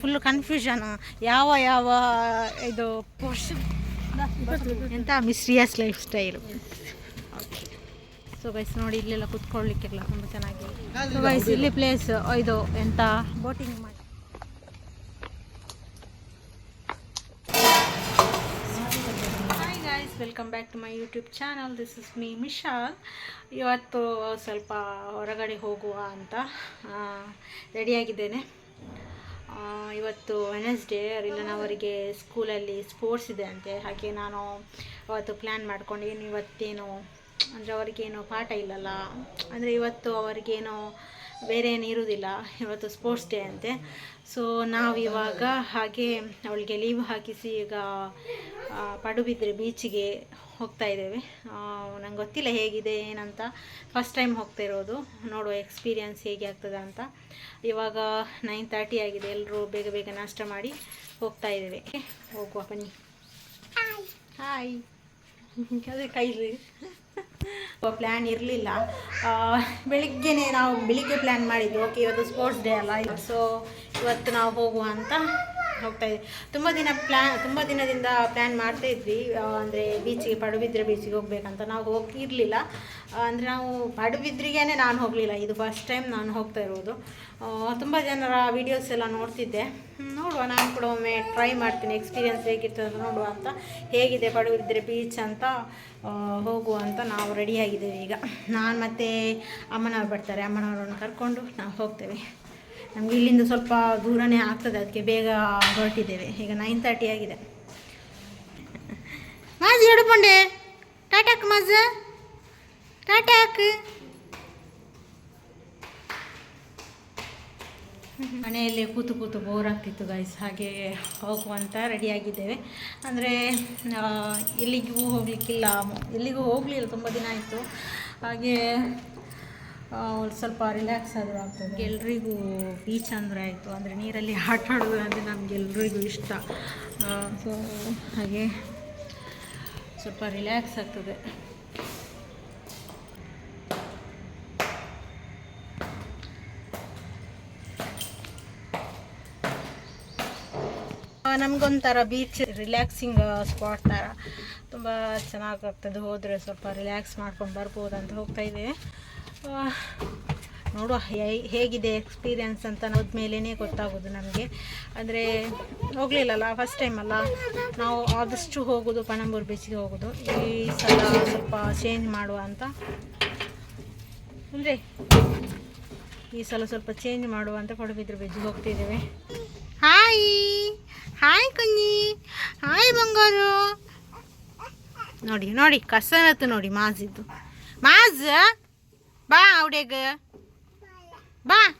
Full confusion ಯಾವ ಯಾವ, ಇದು ಪೋರ್ಷನ್ ಎಂತ mysterious lifestyle so guys ನೋಡಿ ಇಲ್ಲೆಲ್ಲ ಕುತ್ಕೊಳ್ಳಿಕ್ಕೆಲ್ಲ ತುಂಬ ಚೆನ್ನಾಗಿ ಸೊ ಗೈಸ್ ಇಲ್ಲಿ ಪ್ಲೇಸ್ ಇದು ಎಂತ? ಬೋಟಿಂಗ್ ಮಾಡಿ guys welcome back to my YouTube channel this is me Mishal ಇವತ್ತು ಸ್ವಲ್ಪ ಹೊರಗಡೆ ಹೋಗುವ ಅಂತ ರೆಡಿಯಾಗಿದ್ದೇನೆ ಇವತ್ತು ವೆನಸ್ಡೇ ಅವರಿಗೆ ಸ್ಕೂಲಲ್ಲಿ ಸ್ಪೋರ್ಟ್ಸ್ ಇದೆ ಅಂತೆ. ಹಾಗೆ ನಾನು ಅವತ್ತು ಪ್ಲ್ಯಾನ್ ಮಾಡ್ಕೊಂಡಿದ್ದೀನಿ ಇವತ್ತೇನು, ಅಂದರೆ ಅವರಿಗೇನು ಪಾಠ ಇಲ್ಲಲ್ಲ. ಅಂದರೆ ಇವತ್ತು ಅವರಿಗೇನು ಬೇರೆ ಏನು ಇವತ್ತು ಸ್ಪೋರ್ಟ್ಸ್ ಡೇ ಅಂತೆ. ಸೊ ನಾವು ಇವಾಗ ಹಾಗೆ ಅವಳಿಗೆ ಲೀವ್ ಹಾಕಿಸಿ ಈಗ ಪಡುಬಿದ್ರೆ ಬೀಚಿಗೆ ಹೋಗ್ತಾ ಇದ್ದೇವೆ. ನಂಗೆ ಗೊತ್ತಿಲ್ಲ ಹೇಗಿದೆ ಏನಂತ. ಫಸ್ಟ್ ಟೈಮ್ ಹೋಗ್ತಾ ಇರೋದು. ನೋಡುವ ಎಕ್ಸ್ಪೀರಿಯನ್ಸ್ ಹೇಗೆ ಆಗ್ತದೆ ಅಂತ. ಇವಾಗ ನೈನ್ ತರ್ಟಿ ಆಗಿದೆ. ಎಲ್ಲರೂ ಬೇಗ ಬೇಗ ನಾಷ್ಟ ಮಾಡಿ ಹೋಗ್ತಾ ಇದ್ದೇವೆ. ಹೋಗುವ ಬನ್ನಿ. ಹಾಯ್ ಅದೇ ಕೈಲಿ. ಪ್ಲ್ಯಾನ್ ಇರಲಿಲ್ಲ. ಬೆಳಿಗ್ಗೆನೆ ನಾವು ಬೆಳಿಗ್ಗೆ ಪ್ಲ್ಯಾನ್ ಮಾಡಿದ್ವಿ. ಓಕೆ ಇವತ್ತು ಸ್ಪೋರ್ಟ್ಸ್ ಡೇ ಅಲ್ಲ ಸೊ ಇವತ್ತು ನಾವು ಹೋಗುವ ಅಂತ ಹೋಗ್ತಾ ಇದ್ವಿ. ತುಂಬ ದಿನ ಪ್ಲ್ಯಾನ್ ತುಂಬ ದಿನದಿಂದ ಪ್ಲ್ಯಾನ್ ಮಾಡ್ತಾ ಇದ್ವಿ. ಅಂದರೆ ಬೀಚಿಗೆ ಪಡುಬಿದ್ರೆ ಬೀಚಿಗೆ ಹೋಗ್ಬೇಕಂತ. ನಾವು ಹೋಗಿರಲಿಲ್ಲ. ಅಂದರೆ ನಾವು ಪಡುಬಿದ್ರಿಗೇ ನಾನು ಹೋಗಲಿಲ್ಲ. ಇದು ಫಸ್ಟ್ ಟೈಮ್ ನಾನು ಹೋಗ್ತಾ ಇರೋದು. ತುಂಬ ಜನರ ವೀಡಿಯೋಸ್ ಎಲ್ಲ ನೋಡ್ತಿದ್ದೆ. ನೋಡುವ. ನಾನು ಕೂಡ ಒಮ್ಮೆ ಟ್ರೈ ಮಾಡ್ತೀನಿ. ಎಕ್ಸ್ಪೀರಿಯನ್ಸ್ ಅಂತ ನೋಡುವ ಅಂತ. ಹೇಗಿದೆ ಪಡುಬಿದ್ರೆ ಬೀಚ್ ಅಂತ? ಹೋಗುವ ಅಂತ ನಾವು ರೆಡಿಯಾಗಿದ್ದೇವೆ ಈಗ. ನಾನು ಮತ್ತು ಅಮ್ಮನವ್ರು ಬರ್ತಾರೆ. ಅಮ್ಮನವರನ್ನು ಕರ್ಕೊಂಡು ನಾವು ಹೋಗ್ತೇವೆ. ನಮಗೆ ಇಲ್ಲಿಂದ ಸ್ವಲ್ಪ ದೂರನೇ ಆಗ್ತದೆ, ಅದಕ್ಕೆ ಬೇಗ ಹೊರಟಿದ್ದೇವೆ. ಈಗ ನೈನ್ ತರ್ಟಿ ಆಗಿದೆ. ಮಾಜಿ ಹಿಡ್ಕೊಂಡೆ ಟಾಟಾಕ್ ಮಾಜ. ಟಾಟಾಕ್ ಮನೆಯಲ್ಲಿ ಕೂತು ಕೂತು ಬೋರ್ ಆಗ್ತಿತ್ತು ಗೈಸ್ ಹಾಗೆ ಹೋಗುವಂತ ರೆಡಿಯಾಗಿದ್ದೇವೆ ಅಂದರೆ ಎಲ್ಲಿಗೂ ಹೋಗಲಿಕ್ಕಿಲ್ಲ. ಎಲ್ಲಿಗೂ ಹೋಗಲಿಲ್ಲ, ತುಂಬ ದಿನ ಆಯಿತು. ಹಾಗೆ ಒಂದ್ ಸ್ವಲ್ಪ ರಿಲ್ಯಾಕ್ಸ್ ಆದರೂ ಆಗ್ತದೆ. ಎಲ್ರಿಗೂ ಬೀಚ್ ಅಂದರೆ ಆಯಿತು. ಅಂದರೆ ನೀರಲ್ಲಿ ಆಟ ಆಡೋದು ಅಂದರೆ ನಮಗೆಲ್ರಿಗೂ ಇಷ್ಟ. ಸೊ ಹಾಗೆ ಸ್ವಲ್ಪ ರಿಲ್ಯಾಕ್ಸ್ ಆಗ್ತದೆ. ನಮಗೊಂಥರ ಬೀಚ್ ರಿಲ್ಯಾಕ್ಸಿಂಗ್ ಸ್ಪಾಟ್ ಥರ ತುಂಬ ಚೆನ್ನಾಗಾಗ್ತದೆ ಹೋದರೆ ಸ್ವಲ್ಪ ರಿಲ್ಯಾಕ್ಸ್ ಮಾಡ್ಕೊಂಡು ಬರ್ಬೋದು ಅಂತ ಹೋಗ್ತಾ ನೋಡುವ ಹೇಗಿದೆ ಎಕ್ಸ್ಪೀರಿಯನ್ಸ್ ಅಂತ ಹೋದ್ಮೇಲೇ ಗೊತ್ತಾಗೋದು ನಮಗೆ. ಅಂದರೆ, ಹೋಗಲಿಲ್ಲಲ್ಲ ಫಸ್ಟ್ ಟೈಮ್ ಅಲ್ಲ? ನಾವು ಆದಷ್ಟು ಹೋಗೋದು ಪಣಂಬೂರು ಬೀಚ್ಗೆ ಹೋಗೋದು. ಈ ಸಲ ಸ್ವಲ್ಪ ಚೇಂಜ್ ಮಾಡುವ ಅಂತ. ಅಂದರೆ, ಈ ಸಲ ಸ್ವಲ್ಪ ಚೇಂಜ್ ಮಾಡುವ ಅಂತ ಪಡುಬಿದ್ರು ಬೀಚಿಗೆ ಹೋಗ್ತಿದ್ದೇವೆ. ಹಾಯ್ ಹಾಯ್ ಕುಂಜಿ ಹಾಯ್ ಬಂಗಾರು. ನೋಡಿ ನೋಡಿ ಕಸನತ್ತು ನೋಡಿ, ಮಾಜಿದ್ದು. ಮಾಜ್ ಬಾ ಅವಡೆಗ ಬಾ ಸೊ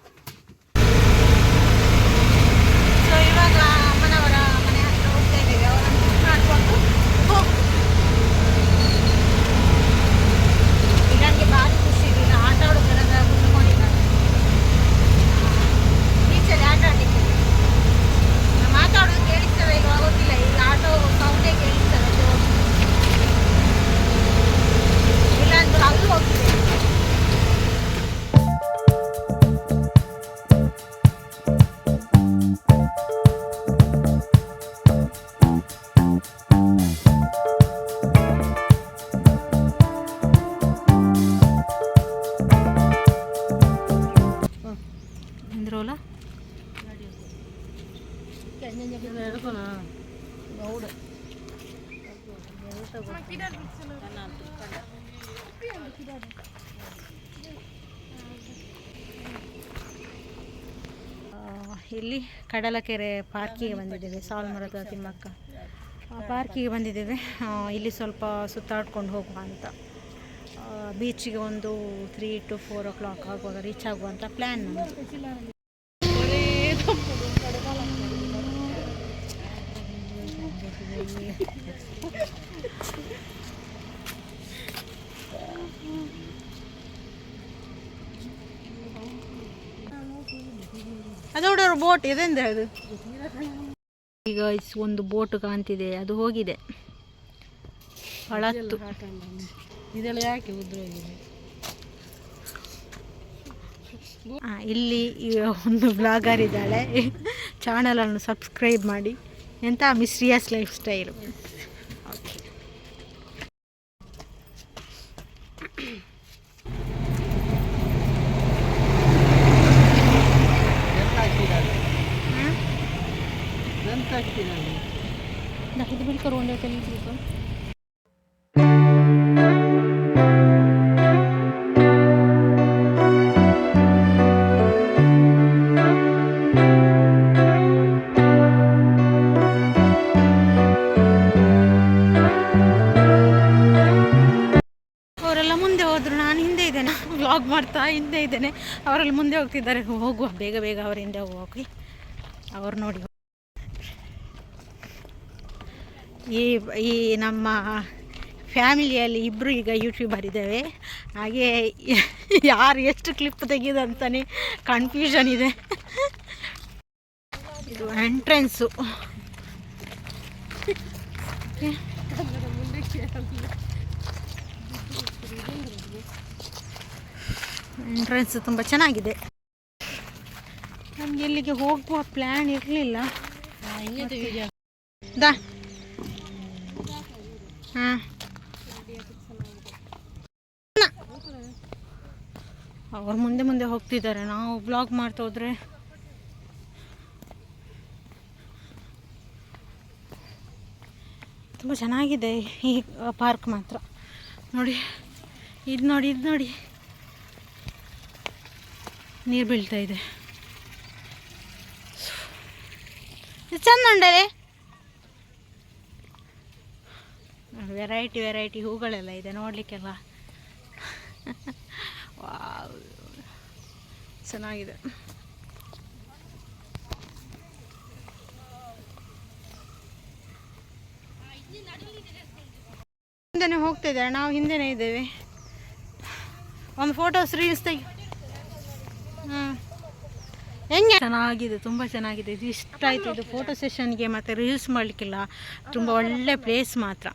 ಕಡಲಕೆರೆ ಪಾರ್ಕಿಗೆ ಬಂದಿದ್ದೇವೆ. ಸಾಲ್ಮರದ ತಿಮ್ಮಕ್ಕ. ಪಾರ್ಕಿಗೆ ಬಂದಿದ್ದೇವೆ. ಇಲ್ಲಿ ಸ್ವಲ್ಪ ಸುತ್ತಾಡ್ಕೊಂಡು ಹೋಗುವ ಅಂತ. ಬೀಚಿಗೆ ಒಂದು three to four o'clock ಆಗುವಾಗ ರೀಚ್ ಆಗುವಂಥ ಪ್ಲ್ಯಾನ್ ಬೋಟ್ ಇದೆಂದ್ರೆ ಅದು? ಈಗ ಒಂದು ಬೋಟ್ ಕಾಣ್ತಿದೆ ಅದು ಹೋಗಿದೆ. ಹಳತ್ತು ಇದೆಲ್ಲ ಯಾಕೆ ಉದ್ರೋಗಿದೆ? ಆ, ಇಲ್ಲಿ ಒಂದು ಬ್ಲಾಗರ್ ಇದ್ದಾಳೆ. ಚಾನಲನ್ನು ಸಬ್ಸ್ಕ್ರೈಬ್ ಮಾಡಿ. ಎಂಥ ಮಿಸ್ರಿಯಸ್ ಲೈಫ್ ಸ್ಟೈಲು ಮಾಡ್ತಾ ಹಿಂದೆ ಇದ್ದೇನೆ. ಅವರಲ್ಲಿ ಮುಂದೆ ಹೋಗ್ತಿದ್ದಾರೆ. ಹೋಗುವ, ಬೇಗ ಬೇಗ ಅವ್ರ ಹಿಂದೆ ಹೋಗಿ ಅವ್ರು ನೋಡಿ. ಈ ಈ ನಮ್ಮ ಫ್ಯಾಮಿಲಿಯಲ್ಲಿ ಇಬ್ಬರು ಈಗ ಯೂಟ್ಯೂಬರ್ ಇದ್ದೇವೆ. ಹಾಗೆ ಯಾರು ಎಷ್ಟು ಕ್ಲಿಪ್ ತೆಗೆದಂತಾನೆ ಕನ್ಫ್ಯೂಷನ್ ಇದೆ. ಇದು ಎಂಟ್ರೆನ್ಸು ಎಂಟ್ರೆನ್ಸ್ ತುಂಬ ಚೆನ್ನಾಗಿದೆ. ನಮಗೆ ಇಲ್ಲಿಗೆ ಹೋಗುವ ಪ್ಲ್ಯಾನ್ ಇರಲಿಲ್ಲ. ದಾ. ಹಾಂ. ಅವ್ರು ಮುಂದೆ ಮುಂದೆ ಹೋಗ್ತಿದ್ದಾರೆ. ನಾವು ಬ್ಲಾಗ್ ಮಾಡ್ತಾ ಹೋದ್ರೆ ತುಂಬ ಚೆನ್ನಾಗಿದೆ ಈ ಪಾರ್ಕ್ ಮಾತ್ರ. ನೋಡಿ ಇದು ನೋಡಿ ಇದು ನೋಡಿ. ನೀರು ಬೀಳ್ತಾ ಇದೆ. ಚಂದ ಉಂಡಲೆ ವೆರೈಟಿ ವೆರೈಟಿ ಹೂಗಳೆಲ್ಲ ಇದೆ ನೋಡಲಿಕ್ಕೆಲ್ಲ. ಚೆನ್ನಾಗಿದೆ. ಹಿಂದೆನೆ ಹೋಗ್ತಾ ಇದ್ದಾರೆ ನಾವು ಹಿಂದೆನೇ ಇದ್ದೇವೆ. ಒಂದು ಫೋಟೋಸ್ ರೀಲ್ಸ್ ತೆಗಿ ಹೆಂಗೆ? ಚೆನ್ನಾಗಿದೆ, ತುಂಬ ಚೆನ್ನಾಗಿದೆ. ಇದು ಇಷ್ಟ ಆಯಿತು. ಇದು ಫೋಟೋ ಸೆಷನ್ಗೆ ಮತ್ತು ರೀಲ್ಸ್ ಮಾಡಲಿಕ್ಕಿಲ್ಲ. ತುಂಬ ಒಳ್ಳೆ ಪ್ಲೇಸ್ ಮಾತ್ರ.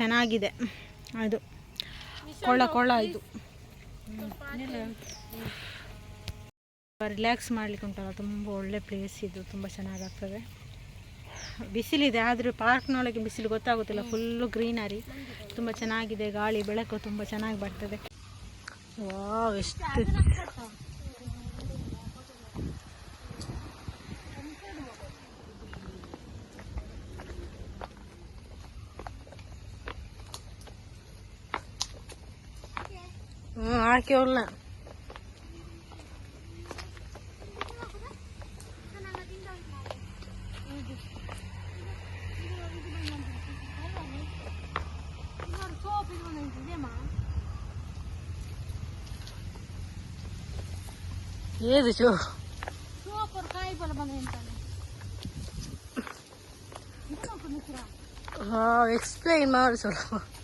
ಚೆನ್ನಾಗಿದೆ. ಅದು. ಕೊಳ್ಳ ಕೊಳ್ಳ ಇದು. ರಿಲ್ಯಾಕ್ಸ್ ಮಾಡ್ಲಿಕ್ಕೆ ಉಂಟಲ್ಲ, ತುಂಬ ಒಳ್ಳೆ ಪ್ಲೇಸ್ ಇದು. ತುಂಬ ಚೆನ್ನಾಗಾಗ್ತದೆ. ಬಿಸಿಲಿದೆ, ಆದರೆ ಪಾರ್ಕ್ನೊಳಗೆ ಬಿಸಿಲು ಗೊತ್ತಾಗುತ್ತಿಲ್ಲ ಫುಲ್ಲು ಗ್ರೀನರಿ ತುಂಬ ಚೆನ್ನಾಗಿದೆ, ಗಾಳಿ, ಬೆಳಕು ತುಂಬ ಚೆನ್ನಾಗಿ ಬರ್ತದೆ. ವಾವ್ ಎಷ್ಟು que orla. ¿Qué es ¿Qué es eso? Ah,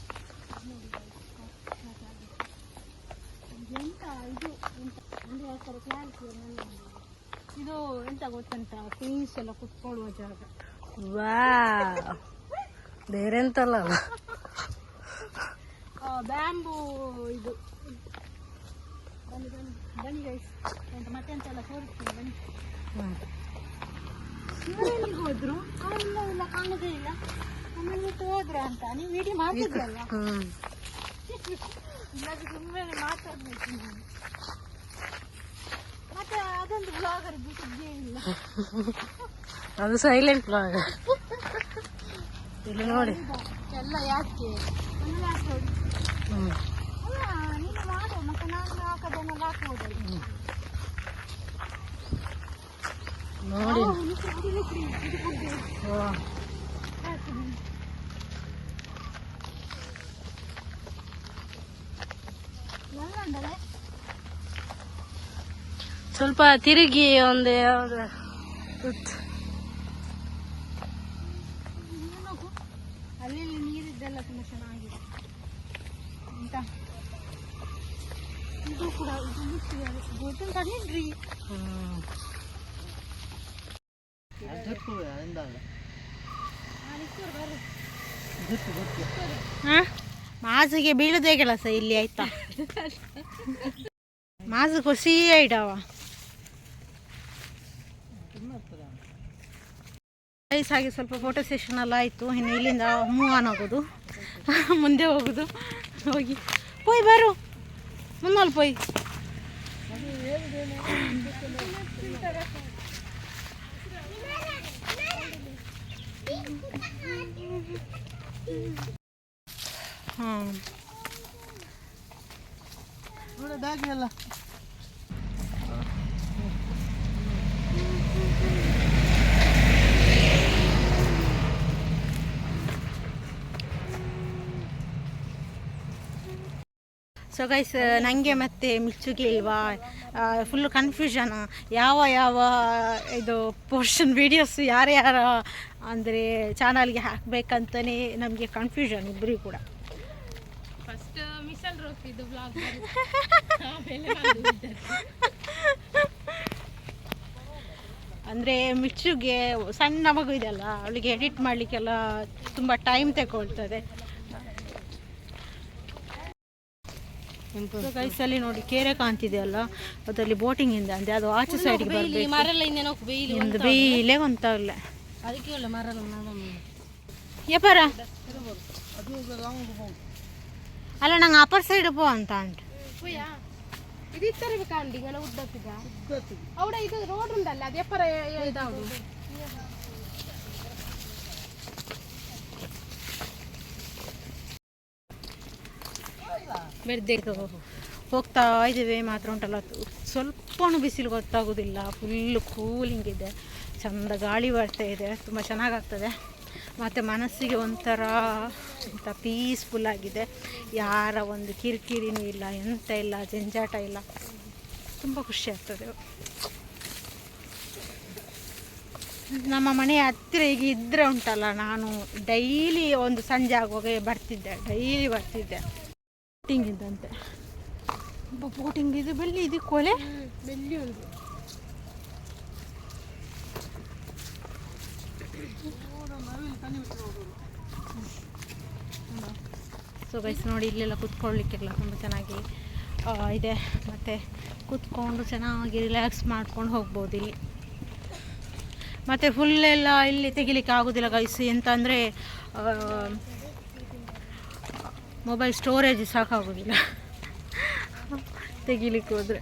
ಕುತ್ಕೊಳ್ಳುವ ಜಾಗ. ವಾ ಬೇರೆ ಬ್ಯಾಂಬೂ ಇದು. ಬನ್ನಿ ಬನ್ನಿ ಬನ್ನಿ ಗೈಸ್ ಎಂತ ಮತ್ತೆ ಎಂತೆಲ್ಲ ತೋರಿಸ್ತೀನಿ ಬನ್ನಿ. ಇವರೆಲ್ಲಿಗೆ ಹೋದ್ರು? ಅವರೆಲ್ಲ ಇಲ್ಲ ಕಾಣೋದೇ ಇಲ್ಲ. ಆಮೇಲೆ ಬಿಟ್ಟು ಹೋದ್ರ ಅಂತ. ನೀವು ವಿಡಿಯೋ ಮಾಡ್ತಿದ್ರಲ್ಲ ಇಲ್ಲಾದ್ರೆ ಸುಮ್ಮನೆ ಮಾತಾಡ್ಬೇಕು ನಾನು ಮತ್ತೆ ಅದೊಂದು ಬ್ಲಾಗರ್ ಬಿಟ್ಟಿದ್ದೇ ಇಲ್ಲ. ಅದು ಸೈಲೆಂಟ್ ಬ್ಲಾಗ್ ಇಲ್ಲಿ ನೋಡಿ. ಎಲ್ಲ ಯಾಕೆ? ನೋಡಿ? ಸ್ವಲ್ಪ ತಿರುಗಿ ಒಂದು ಮಾಡು ಮತ್ತೆ ನಾನು ಹಾಕೋದನ್ನೆಲ್ಲ ಹಾಕ್ಬೋದಲ್ಲ ನೋಡಿ ಓ, ನಿಖಿ, ಇದು ನಿಖಿ, ಇದು ಕುಡ್ದು. ವಾ. ಹಾಕಿದ್ದೀನಿ. ಎಲ್ಲ ಉಂಟಲ್ಲ? ಸ್ವಲ್ಪ ತಿರುಗಿ ಒಂದು ಯಾವ್ದು ಉತ್. ಇಲ್ಲಿ ನೋಡು. ಅಲ್ಲಿ ಇಲ್ಲಿ ನೀರಿದ್ದೆಲ್ಲ ತುಂಬ ಚೆನ್ನಾಗಿದೆ. ಅಂತ. ಇದು ಕೂಡ. ಹಾ? ಮಾಸಿಗೆ ಬೀಳುದೇ ಕೆಲಸ ಇಲ್ಲಿ ಆಯ್ತಾ? ಮಾಸು ಖುಷಿ ಇಡವ ಹಾಗೆ ಸ್ವಲ್ಪ ಫೋಟೋ ಸೆಷನ್ ಎಲ್ಲ ಆಯಿತು. ಇನ್ನು ಇಲ್ಲಿಂದ ಮೂವ್ ಆನ್ ಆಗೋದು. ಮುಂದೆ ಹೋಗೋದು. ಹೋಗಿ. ಪೋಯ್, ಬರು. ಮುನ್ನಲ್ ಪೋಯ್. ಹಾಂ ಸೊ ಗೈಸ್ ನನಗೆ ಮತ್ತೆ ಮಿಚ್ಚುಗೆ ಇಲ್ವಾ? ಫುಲ್ಲು ಕನ್ಫ್ಯೂಷನ್ ಯಾವ ಯಾವ ಇದು ಪೋರ್ಷನ್ ವೀಡಿಯೋಸ್ ಯಾರ್ಯಾರ ಅಂದರೆ ಚಾನಲ್ಗೆ ಹಾಕಬೇಕಂತಲೇ ನಮಗೆ ಕನ್ಫ್ಯೂಷನ್ ಇಬ್ಬರಿಗೂ ಕೂಡ. ಫಸ್ಟ್ ಮಿಸಲ್ ಬ್ಲಾಗ್ ಅಂದರೆ ಮಿಚ್ಚುಗೆ ಸಣ್ಣ ಮಗು ಇದೆಯಲ್ಲ ಅವಳಿಗೆ ಎಡಿಟ್ ಮಾಡಲಿಕ್ಕೆಲ್ಲ ತುಂಬ ಟೈಮ್ ತಗೊಳ್ತದೆ. ಗೈಸಲ್ಲಿ ನೋಡಿ ಕೆರೆ ಕಾಣ್ತಿದೆ ಅಲ್ಲ ಅದರಲ್ಲಿ ಬೋಟಿಂಗ್ ಇಂದ ಅಂದ್ರೆ ಅದು ಆಚೆ ಸೈಡ್ ಬರಬೇಕು ಬೇಯಲೇ ಒಂತಾಗಲ್ಲ ಅಲ್ಲ ನಂಗೆ ಅಪರ್ ಸೈಡ್ ಪೋ ಅಂತ ಅಂಟು ಇದು ಇತ್ತರಬೇಕಾ ಅಂಡಿ ಉದ್ದತ್ತಿದ ಅವಡ ಇದು ರೋಡ್ ಉಂಟಲ್ಲ ಅದು ಎಪ್ಪರ ಇದಾವುದು ಬೆರ್ದೇದು ಹೋಗ್ತಾ ಇದ್ದೇವೆ ಮಾತ್ರ ಉಂಟಲ್ಲ. ಸ್ವಲ್ಪನೂ ಬಿಸಿಲು ಗೊತ್ತಾಗೋದಿಲ್ಲ. ಫುಲ್ಲು ಕೂಲಿಂಗ್ ಇದೆ. ಚಂದ ಗಾಳಿ ಬರ್ತಾ ಇದೆ. ತುಂಬ ಚೆನ್ನಾಗಾಗ್ತದೆ. ಮತ್ತು ಮನಸ್ಸಿಗೆ ಒಂಥರ ಅಂತ ಪೀಸ್ಫುಲ್ ಆಗಿದೆ. ಯಾರ ಒಂದು ಕಿರಿಕಿರಿನೂ ಇಲ್ಲ, ಎಂತ ಇಲ್ಲ, ಜಂಜಾಟ ಇಲ್ಲ. ತುಂಬ ಖುಷಿ ಆಗ್ತದೆ. ನಮ್ಮ ಮನೆಯ ಹತ್ತಿರ ಈಗ ಇದ್ದರೆ ಉಂಟಲ್ಲ, ನಾನು ಡೈಲಿ ಒಂದು ಸಂಜೆ ಆಗುವಾಗ ಬರ್ತಿದ್ದೆ ಡೈಲಿ ಬರ್ತಿದ್ದೆ. ಬೋಟಿಂಗ್ ಇದ್ದಂತೆ ಬೋಟಿಂಗ್ ಇದು ಬೆಳ್ಳಿ ಇದು ಕೊಲೆ? ಬೆಳ್ಳಿ ಒಂದು. ಸೊ ಗೈಸ್ ನೋಡಿ ಇಲ್ಲೆಲ್ಲ ಕುತ್ಕೊಳ್ಳಿಕ್ಕೆಲ್ಲ ತುಂಬ ಚೆನ್ನಾಗಿ ಇದೆ. ಮತ್ತು ಕುತ್ಕೊಂಡು ಚೆನ್ನಾಗಿ ರಿಲ್ಯಾಕ್ಸ್ ಮಾಡ್ಕೊಂಡು ಹೋಗ್ಬೋದು ಇಲ್ಲಿ. ಮತ್ತು ಫುಲ್ಲೆಲ್ಲ ಇಲ್ಲಿ ತೆಗಿಲಿಕ್ಕೆ ಆಗೋದಿಲ್ಲ ಗೈಸ್ ಎಂತಂದರೆ ಮೊಬೈಲ್ ಸ್ಟೋರೇಜ್ ಸಾಕಾಗೋದಿಲ್ಲ. ತೆಗಿಲಿಕ್ಕೆ ಹೋದರೆ.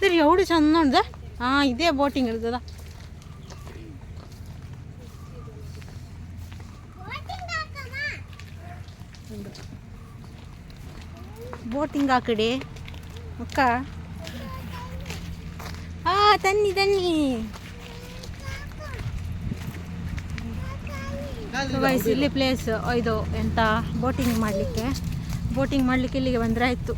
ಸರಿ ಎವಡು ಚಂದ ಉಂಟದ ಹಾಂ ಇದೇ ಬೋಟಿಂಗ್ ಇರ್ತದ. ಬೋಟಿಂಗ್ ಹಾಕಡಿ. ಕಡೆ ಅಕ್ಕ. ಆ, ತನ್ನಿ ತನ್ನಿ. ವಯಸ್ಸು ಇಲ್ಲಿ ಪ್ಲೇಸ್ ಇದು ಎಂತ ಬೋಟಿಂಗ್ ಮಾಡಲಿಕ್ಕೆ. ಬೋಟಿಂಗ್ ಮಾಡಲಿಕ್ಕೆ ಇಲ್ಲಿಗೆ ಬಂದರೆ ಆಯಿತು.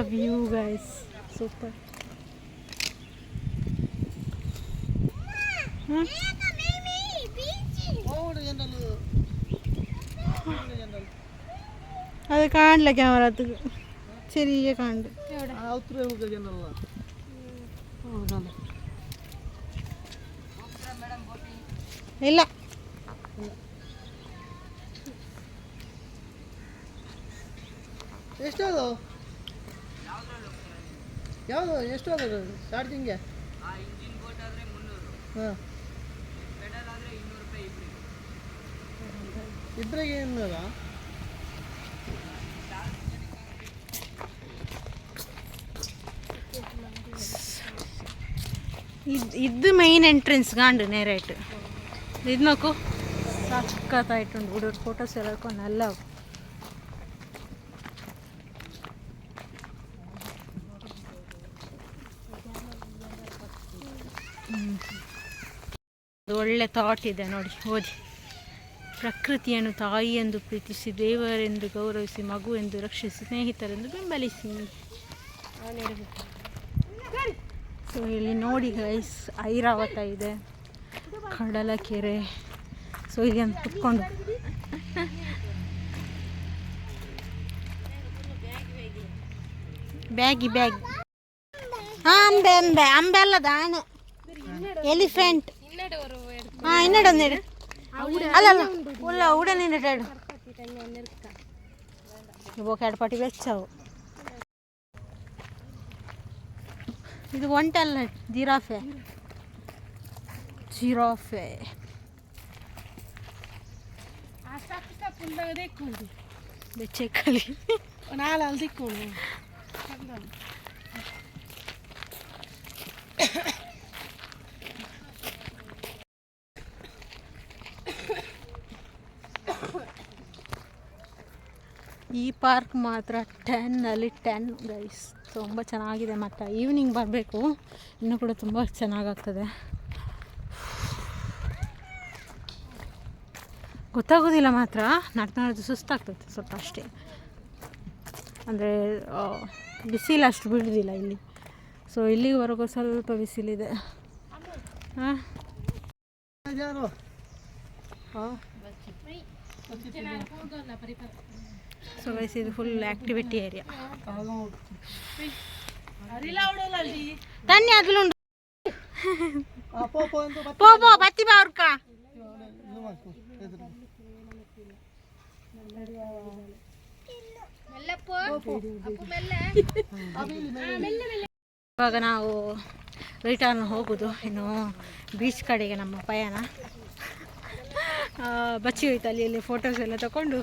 ಎಂಥ ವ್ಯೂ ಗೈಸ್ ಸೂಪರ್ ಓಡು ಜನರು ಜನರು അത് കാണില്ല ക്യാമറത്ത് ചെറിയ കാണുന്നുണ്ട് ಹತ್ರ ಹೋಗ ಜನಲ್ಲ ഇല്ല ಎಷ್ಟು ಅದು ಯಾವುದು ಎಷ್ಟು ಆಗೋದು ಸ್ಟಾರ್ಟಿಂಗೆ ಹಾಂ. ಇಬ್ಬರಿಗೆ ಇನ್ನೂರ ಇದು ಇದು ಮೈನ್ ಎಂಟ್ರೆನ್ಸ್ ಗಾಂಡು ನೇರೈಟ್ ಇದು ನೋಕು ಸಖತ್ತಾಯ್ತು ಹುಡುಗರು ಫೋಟೋಸ್ ಎಲ್ಲ ಎಲ್ಲ ಒಳ್ಳೆ ಥಾಟ್ ಇದೆ ನೋಡಿ, ಓದಿ. ಪ್ರಕೃತಿಯನ್ನು ತಾಯಿ ಎಂದು ಪ್ರೀತಿಸಿ, ದೇವರೆಂದು ಗೌರವಿಸಿ, ಮಗು ಎಂದು ರಕ್ಷಿಸಿ, ಸ್ನೇಹಿತರೆಂದು ಬೆಂಬಲಿಸಿ. ಸೊ ಇಲ್ಲಿ ನೋಡಿ ಗೈಸ್ ಐರಾವತ ಇದೆ. ಕಡಲ ಕೆರೆ ಸೊ ಇಲ್ಲಿ ಅಂತ ಕುತ್ಕೊಂಡು. ಬ್ಯಾಗಿ, ಬ್ಯಾಗ್. ಅಂಬೆ ಅಂಬೆ. ಅಂಬೆ ಅಲ್ಲದ ಆನೆ. ಎಲಿಫೆಂಟ್ ഇന്നടെ ഒന്ന് അല്ല അല്ല ഉള്ള ഉടൻ നിന്നിട്ടാడు ഇപ്പോൾ കേടപ്പാട്ടി വെച്ചാവും ഇത് ഒണ്ടല്ല ജിറാഫെ జిరాఫే చెక్కాలి నాలుగు దిక్కు ಪಾರ್ಕ್ ಮಾತ್ರ ಟೆನ್ನಲ್ಲಿ ಟೆನ್ ಗೈಸ್ ತುಂಬ ಚೆನ್ನಾಗಿದೆ ಮತ್ತು ಈವ್ನಿಂಗ್ ಬರಬೇಕು. ಇನ್ನೂ ಕೂಡ ತುಂಬ ಚೆನ್ನಾಗಾಗ್ತದೆ. ಗೊತ್ತಾಗೋದಿಲ್ಲ ಮಾತ್ರ. ನಡ್ದು ನಡೆದು ಸುಸ್ತಾಗ್ತದೆ ಸ್ವಲ್ಪ ಅಷ್ಟೇ. ಅಂದರೆ ಬಿಸಿಲು ಅಷ್ಟು ಬೀಳೋದಿಲ್ಲ ಇಲ್ಲಿ. ಸೊ ಇಲ್ಲಿವರೆಗೂ ಸ್ವಲ್ಪ ಬಿಸಿಲಿದೆ. ಹಾಂ? ಹಾಂ? ಸೊ ಗೈಸ್ ಇದು ಫುಲ್ ಆಕ್ಟಿವಿಟಿ ಏರಿಯಾ ತನ್ನಿ ಅದ್ಲು ಪೋಪೋ ಬತ್ತ ಬಾ ಅವ್ರಕ್ಕ. ಇವಾಗ ನಾವು ರಿಟರ್ನ್ ಹೋಗೋದು. ಇನ್ನು ಬೀಚ್ ಕಡೆಗೆ ನಮ್ಮ ಪಯಣ. ಬಚ್ಚಿ ಹೋಯ್ತು ಅಲ್ಲಿ ಅಲ್ಲಿ ಫೋಟೋಸ್ ಎಲ್ಲ ತಗೊಂಡು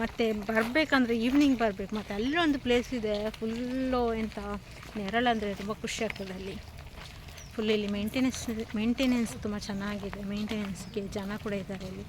ಮತ್ತೆ ಬರಬೇಕಂದ್ರೆ ಈವ್ನಿಂಗ್ ಬರಬೇಕು. ಮತ್ತು ಅಲ್ಲೊಂದು ಪ್ಲೇಸ್ ಇದೆ ಫುಲ್ಲು ಎಂತ ನೆರಳಂದರೆ ತುಂಬ ಖುಷಿ ಆಗ್ತದೆ ಅಲ್ಲಿ. ಫುಲ್ ಇಲ್ಲಿ ಮೇಂಟೆನೆನ್ಸ್ ಮೇಂಟೆನೆನ್ಸ್ ತುಂಬ ಚೆನ್ನಾಗಿದೆ. ಮೇಂಟೆನೆನ್ಸ್ಗೆ ಜನ ಕೂಡ ಇದ್ದಾರೆ ಇಲ್ಲಿ